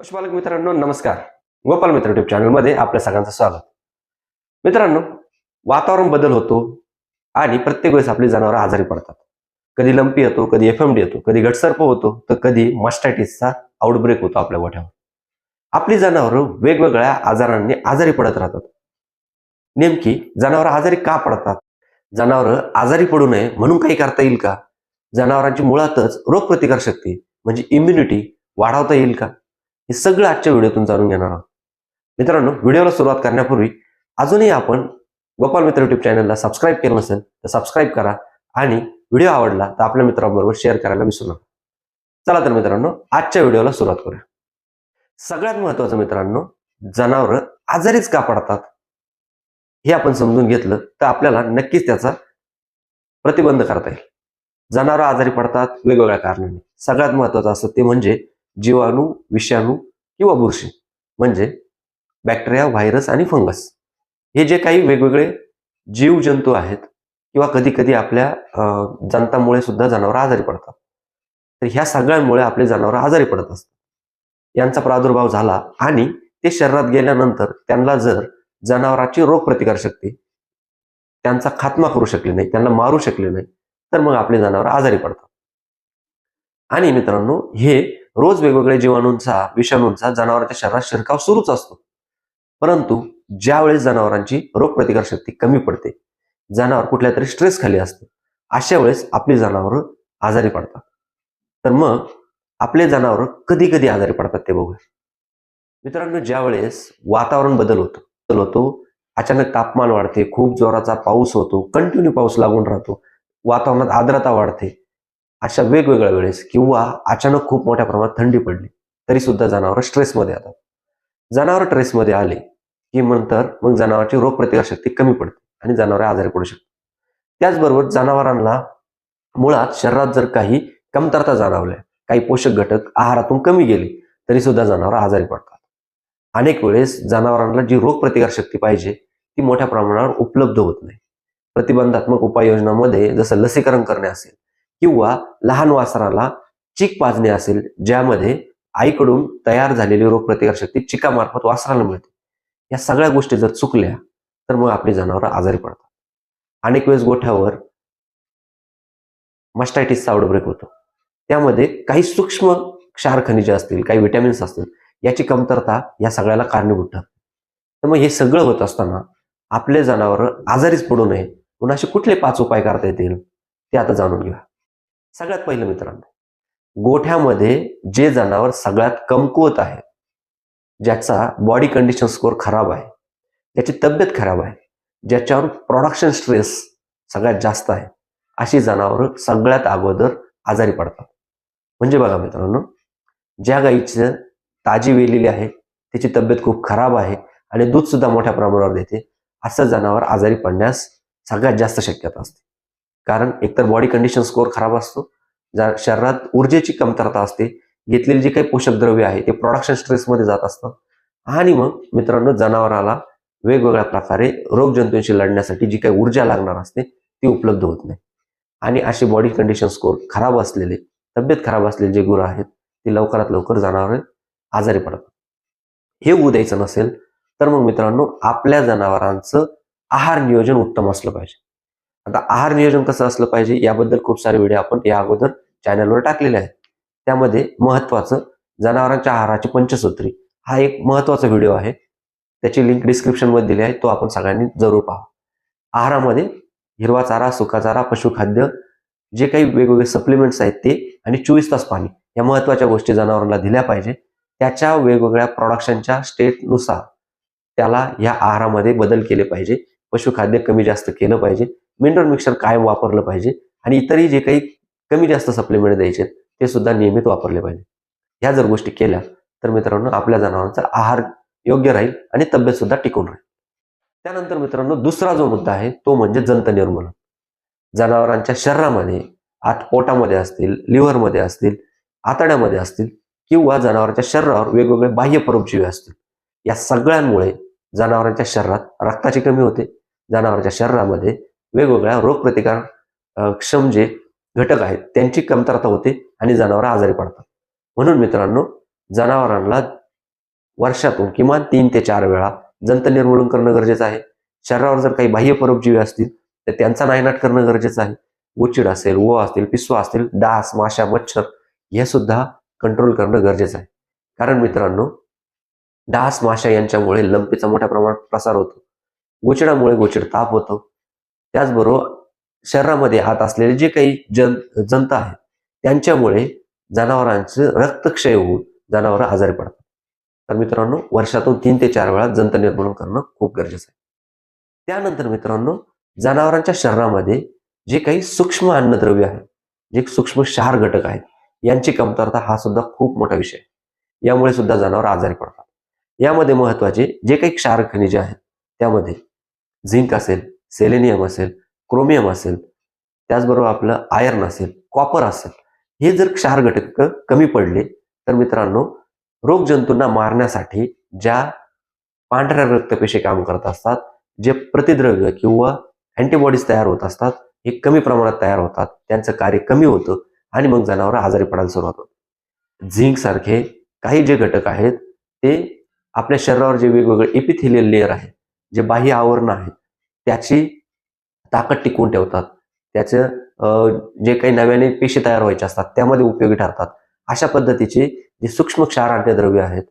पशुपालक मित्रांनो नमस्कार. गोपाल मित्र युट्यूब चॅनलमध्ये आपल्या सगळ्यांचं स्वागत. मित्रांनो वातावरण बदल होतो आणि प्रत्येक वेळेस आपली जनावरं आजारी पडतात. कधी लंपी येतो कधी एफ एम डी येतो कधी घटसर्प होतो तर कधी मस्टॅटिसचा आउटब्रेक होतो आपल्या गोठ्यावर. आपली जनावरं वेगवेगळ्या आजारांनी आजारी पडत राहतात. नेमकी जनावरं आजारी का पडतात? जनावरं आजारी पडू नये म्हणून काही करता येईल का? जनावरांची मुळातच रोगप्रतिकार शक्ती म्हणजे इम्युनिटी वाढवता येईल का? हे सगळं आजच्या व्हिडिओतून जाणून घेणार आहोत. मित्रांनो व्हिडिओला सुरुवात करण्यापूर्वी अजूनही आपण गोपाल मित्र युट्यूब चॅनलला सबस्क्राईब केलं नसेल तर सबस्क्राईब करा आणि व्हिडिओ आवडला तर आपल्या मित्रांबरोबर शेअर करायला विसरू नका. चला तर मित्रांनो आजच्या व्हिडिओला सुरुवात करूया. सगळ्यात महत्वाचं मित्रांनो जनावरं आजारीच का पडतात? हे आपण समजून घेतलं तर आपल्याला नक्कीच त्याचा प्रतिबंध करता येईल. जनावरं आजारी पडतात वेगवेगळ्या कारणाने. सगळ्यात महत्वाचं असतं ते म्हणजे जीवाणू विषाणू किंवा बुरशी म्हणजे बॅक्टेरिया व्हायरस आणि फंगस हे जे काही वेगवेगळे जीवजंतू आहेत किंवा कधी कधी आपल्या अं, जंतामुळे सुद्धा जनावरं आजारी पडतात. तर ह्या सगळ्यांमुळे आपले जनावरं आजारी पडत असतात. यांचा प्रादुर्भाव झाला आणि ते शरीरात गेल्यानंतर त्यांना जर जनावराची रोगप्रतिकार शक्ती त्यांचा खात्मा करू शकले नाही त्यांना मारू शकले नाही तर मग आपले जनावर आजारी पडतात. आणि मित्रांनो हे रोज वेगवेगळ्या जीवाणूंचा विषाणूंचा जनावरांच्या शरीरात शिरकाव सुरूच असतो. परंतु ज्यावेळेस जनावरांची रोगप्रतिकार शक्ती कमी पडते जनावर कुठल्या तरी स्ट्रेस खाली असते अशा वेळेस आपली जनावरं आजारी पडतात. तर मग आपले जनावर कधी कधी आजारी पडतात ते बघूया. मित्रांनो ज्यावेळेस वातावरण बदल होतो बदल होतो अचानक तापमान वाढते खूप जोराचा पाऊस होतो कंटिन्यू पाऊस लागून राहतो वातावरणात आर्द्रता वाढते अशा वेगवेगळ्या वेळेस किंवा अचानक खूप मोठ्या प्रमाणात थंडी पडली तरी सुद्धा जनावर स्ट्रेसमध्ये येतात. जनावर स्ट्रेसमध्ये आले की नंतर मग जनावरांची रोगप्रतिकार शक्ती कमी पडते आणि जनावरे आजारी पडू शकतात. त्याचबरोबर जनावरांना मुळात शरीरात जर काही कमतरता जाणवल्या काही पोषक घटक आहारातून कमी गेले तरी सुद्धा जनावर आजारी पडतात. अनेक वेळेस जनावरांना जी रोगप्रतिकार शक्ती पाहिजे ती मोठ्या प्रमाणावर उपलब्ध होत नाही. प्रतिबंधात्मक उपाययोजनामध्ये जसं लसीकरण करणे असेल किंवा लहान वासराला चीक पाजणे असेल ज्यामध्ये आईकडून तयार झालेली रोगप्रतिकार शक्ती चिकामार्फत वासराला मिळते. या सगळ्या गोष्टी जर चुकल्या तर मग आपली जनावरं आजारी पडतात. अनेक वेळेस गोठ्यावर मस्टायटिसचा आउटब्रेक होतो. त्यामध्ये काही सूक्ष्म क्षार खनिजे असतील काही विटॅमिन्स असतील याची कमतरता या सगळ्याला कारणीभूत ठरते. तर मग हे सगळं होत असताना आपले जनावर आजारीच पडू नये म्हणून असे कुठले पाच उपाय करता येतील ते आता जाणून घ्या सगळ्यात पहिलं मित्रांनो गोठ्यामध्ये जे जनावर सगळ्यात कमकुवत आहे ज्याचा बॉडी कंडिशन स्कोअर खराब आहे ज्याची तब्येत खराब आहे ज्याच्यावर प्रोडक्शन स्ट्रेस सगळ्यात जास्त आहे अशी जनावरं सगळ्यात अगोदर आजारी पडतात. म्हणजे बघा मित्रांनो ज्या गाईचं ताजी वेलेली आहे त्याची तब्येत खूप खराब आहे आणि दूध सुद्धा मोठ्या प्रमाणावर देते असं जनावर आजारी पडण्यास सगळ्यात जास्त शक्यता असते. कारण एकतर बॉडी कंडिशन स्कोअर खराब असतो. ज्या शरीरात ऊर्जेची कमतरता असते घेतलेली जी काही पोषक द्रव्य आहे ते प्रोडक्शन स्ट्रेसमध्ये जात असतं. आणि मग मित्रांनो जनावराला वेगवेगळ्या प्रकारे रोगजंतूंशी लढण्यासाठी जी काही ऊर्जा लागणार असते ती उपलब्ध होत नाही. आणि असे बॉडी कंडिशन स्कोर खराब असलेले तब्येत खराब असलेले जे गुरं आहेत ती लवकरात लवकर जनावर आजारी पडतात. हे होऊ द्यायचं नसेल तर मग मित्रांनो आपल्या जनावरांचं आहार नियोजन उत्तम असलं पाहिजे. आता आहार नियोजन कसं असलं पाहिजे याबद्दल खूप सारे व्हिडिओ आपण या अगोदर चॅनलवर टाकलेले आहेत. त्यामध्ये महत्वाचं जनावरांच्या आहाराची पंचसूत्री हा एक महत्त्वाचा व्हिडिओ आहे. त्याची लिंक डिस्क्रिप्शनमध्ये दिली आहे. तो आपण सगळ्यांनी जरूर पहा. आहारामध्ये हिरवा चारा सुका चारा पशुखाद्य जे काही वेगवेगळे सप्लिमेंट्स आहेत ते आणि चोवीस तास पाणी या महत्त्वाच्या गोष्टी जनावरांना दिल्या पाहिजे. त्याच्या वेगवेगळ्या प्रोडक्शनच्या स्टेटनुसार त्याला या आहारामध्ये बदल केले पाहिजे. पशुखाद्य कमी जास्त केलं पाहिजे. मिनरल मिक्सर कायम वापरलं पाहिजे आणि इतरही जे काही कमी जास्त सप्लिमेंट द्यायचे ते सुद्धा नियमित वापरले पाहिजे. ह्या जर गोष्टी केल्या तर मित्रांनो आपल्या जनावरांचा आहार योग्य राहील आणि तब्येत सुद्धा टिकून राहील. त्यानंतर मित्रांनो दुसरा जो मुद्दा आहे तो म्हणजे जंत निर्मूलन जनावरांच्या शरीरामध्ये आत पोटामध्ये असतील लिव्हरमध्ये असतील आतड्यामध्ये असतील किंवा जनावरांच्या शरीरावर वेगवेगळे बाह्य परोपजीवी असतील या सगळ्यांमुळे जनावरांच्या शरीरात रक्ताची कमी होते. जनावरांच्या शरीरामध्ये वेगवेगळ्या रोगप्रतिकार क्षम जे घटक आहेत त्यांची कमतरता होते आणि जनावरं आजारी पडतात. म्हणून मित्रांनो जनावरांना वर्षातून किमान तीन ते चार वेळा जंत निर्मूलन करणं गरजेचं आहे. शरीरावर जर काही बाह्य परोपजीवी असतील तर त्यांचा नायनाट करणं गरजेचं आहे. उचिड असेल ओ असतील पिसवा असतील डास माशा मच्छर हे सुद्धा कंट्रोल करणं गरजेचं आहे. कारण मित्रांनो डास माशा यांच्यामुळे लंपीचा मोठ्या प्रमाणात प्रसार होतो. गोचिडामुळे गोचिड ताप होतो. त्याचबरोबर शरीरामध्ये हात असलेले जे काही जन जंत आहेत त्यांच्यामुळे जनावरांचे रक्तक्षय होऊन जनावरं आजारी पडतात. तर मित्रांनो वर्षातून तीन ते चार वेळा जंत निर्मूलन करणं खूप गरजेचं आहे. त्यानंतर मित्रांनो जनावरांच्या शरीरामध्ये जे काही सूक्ष्म अन्नद्रव्य आहे जे सूक्ष्म क्षार घटक आहेत यांची कमतरता हा सुद्धा खूप मोठा विषय आहे. यामुळे सुद्धा जनावर आजारी पडतात. यामध्ये महत्त्वाचे जे काही क्षार खनिजे आहेत त्यामध्ये झिंक असेल सेलेनियम असेल क्रोमियम असेल त्याचबरोबर आपलं आयर्न असेल कॉपर असेल हे जर क्षार घटक कमी पडले तर मित्रांनो रोगजंतूंना मारण्यासाठी ज्या पांढऱ्या रक्तपेशी काम करत असतात जे प्रतिद्रव्य किंवा अँटीबॉडीज तयार होत असतात हे कमी प्रमाणात तयार होतात त्यांचं कार्य कमी होतं आणि मग जनावर आजारी पडायला सुरुवात होते. झिंक सारखे काही जे घटक आहेत ते आपल्या शरीरावर जे वेगवेगळे एपिथेलियल लेअर आहे जे बाह्य आवरण आहेत त्याची ताकद टिकवून ठेवतात. त्याचं जे काही नव्याने पेशी तयार व्हायचे असतात त्यामध्ये उपयोगी ठरतात. अशा पद्धतीचे जे सूक्ष्म क्षार अन्नद्रव्य आहेत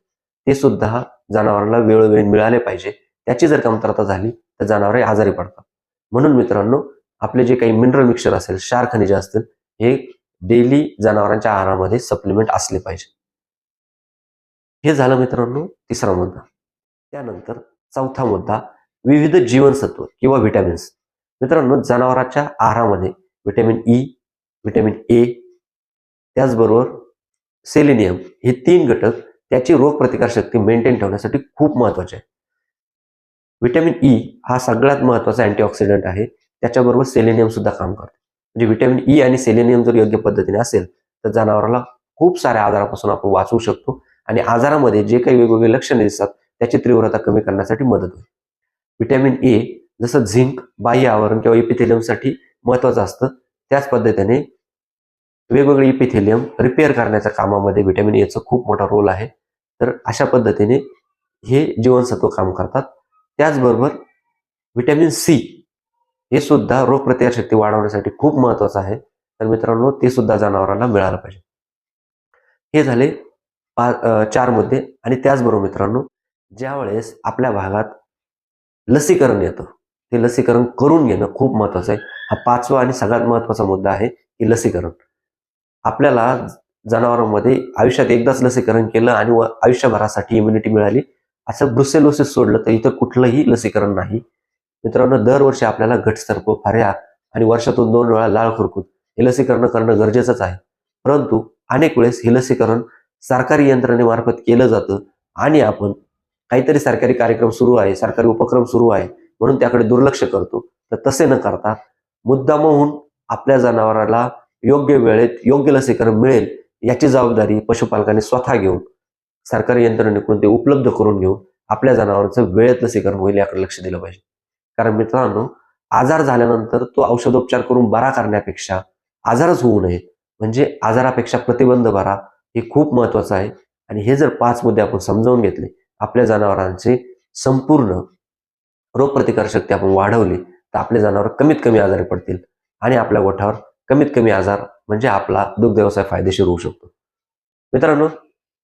ते सुद्धा जनावरांना वेळोवेळी मिळाले पाहिजे. त्याची जर कमतरता झाली तर जनावरे आजारी पडतात. म्हणून मित्रांनो आपले जे काही मिनरल मिक्सचर असेल क्षार खनिजे असतील हे डेली जनावरांच्या आहारामध्ये सप्लिमेंट असले पाहिजे. हे झालं मित्रांनो तिसरा मुद्दा. त्यानंतर चौथा मुद्दा विविध जीवनसत्व किंवा व्हिटॅमिन्स मित्रांनो जनावरांच्या आहारामध्ये व्हिटॅमिन ई व्हिटॅमिन ए त्याचबरोबर सेलेनियम हे तीन घटक त्याची रोगप्रतिकारशक्ती मेंटेन ठेवण्यासाठी खूप महत्त्वाचे आहे व्हिटॅमिन ई हा सगळ्यात महत्त्वाचा अँटीऑक्सिडंट आहे. त्याच्याबरोबर सेलेनियम सुद्धा काम करते. म्हणजे व्हिटॅमिन ई e आणि सेलेनियम जर योग्य पद्धतीने असेल तर जनावराला खूप साऱ्या आजारापासून आपण वाचवू शकतो आणि आजारामध्ये जे काही वेगवेगळे लक्षणे दिसतात त्याची तीव्रता कमी करण्यासाठी मदत होईल. व्हिटॅमिन ए जसं झिंक बाह्य आवरण किंवा इपिथेलियमसाठी महत्वाचं असतं. त्याच पद्धतीने वेगवेगळे इपिथेलियम रिपेअर करण्याच्या कामामध्ये व्हिटॅमिन एचं खूप मोठा रोल आहे. तर अशा पद्धतीने हे जीवनसत्व काम करतात. त्याचबरोबर व्हिटॅमिन सी हे सुद्धा रोगप्रतिकारशक्ती वाढवण्यासाठी खूप महत्वाचं आहे. तर मित्रांनो ते सुद्धा जनावरांना मिळालं पाहिजे. हे झाले पा चार मुद्दे आणि त्याचबरोबर मित्रांनो ज्यावेळेस आपल्या भागात लसीकरण येतं. ते लसीकरण करून घेणं खूप महत्वाचं आहे. हा पाचवा आणि सगळ्यात महत्त्वाचा मुद्दा आहे की लसीकरण. आपल्याला जनावरांमध्ये आयुष्यात एकदाच लसीकरण केलं आणि व आयुष्यभरासाठी इम्युनिटी मिळाली असं ब्रुसेलोसिस सोडलं तर इथं कुठलंही लसीकरण नाही. मित्रांनो दरवर्षी आपल्याला घटसर्प फाऱ्या आणि वर्षातून दोन वेळा लाळ खुरकूत हे लसीकरण करणं गरजेचंच आहे. परंतु अनेक वेळेस हे लसीकरण सरकारी यंत्रणेमार्फत केलं जातं आणि आपण काहीतरी सरकारी कार्यक्रम सुरू आहे सरकारी उपक्रम सुरू आहे म्हणून त्याकडे दुर्लक्ष करतो. तर तसे न करता मुद्दामहून आपल्या जनावराला योग्य वेळेत योग्य लसीकरण मिळेल याची जबाबदारी पशुपालकाने स्वतः घेऊन सरकारी यंत्रणेकडून ते उपलब्ध करून घेऊन आपल्या जनावरांचं वेळेत लसीकरण होईल याकडे लक्ष दिलं पाहिजे. कारण मित्रांनो आजार झाल्यानंतर तो औषधोपचार करून बरा करण्यापेक्षा आजारच होऊ नये. म्हणजे आजारापेक्षा प्रतिबंध बरा हे खूप महत्वाचं आहे. आणि हे जर पाच मुद्दे आपण समजावून घेतले आपल्या जनावरांचे संपूर्ण रोगप्रतिकारशक्ती आपण वाढवली तर आपले जनावर कमीत कमी आजारी पडतील आणि आपल्या गोठ्यावर कमीत कमी आजार म्हणजे आपला दुग्ध व्यवसाय फायदेशीर होऊ शकतो. मित्रांनो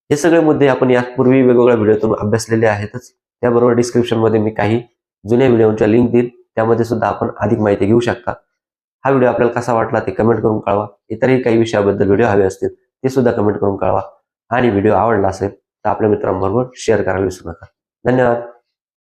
हे सगळे मुद्दे आपण यापूर्वी वेगवेगळ्या व्हिडिओतून अभ्यासलेले आहेतच. त्याबरोबर डिस्क्रिप्शनमध्ये मी काही जुन्या व्हिडिओच्या लिंक देईल त्यामध्ये सुद्धा आपण अधिक माहिती घेऊ शकता. हा व्हिडिओ आपल्याला कसा वाटला ते कमेंट करून कळवा. इतरही काही विषयाबद्दल व्हिडिओ हवे असतील ते सुद्धा कमेंट करून कळवा. आणि व्हिडिओ आवडला असेल तर आपल्या मित्रांबरोबर शेअर करायला विसरू नका. धन्यवाद.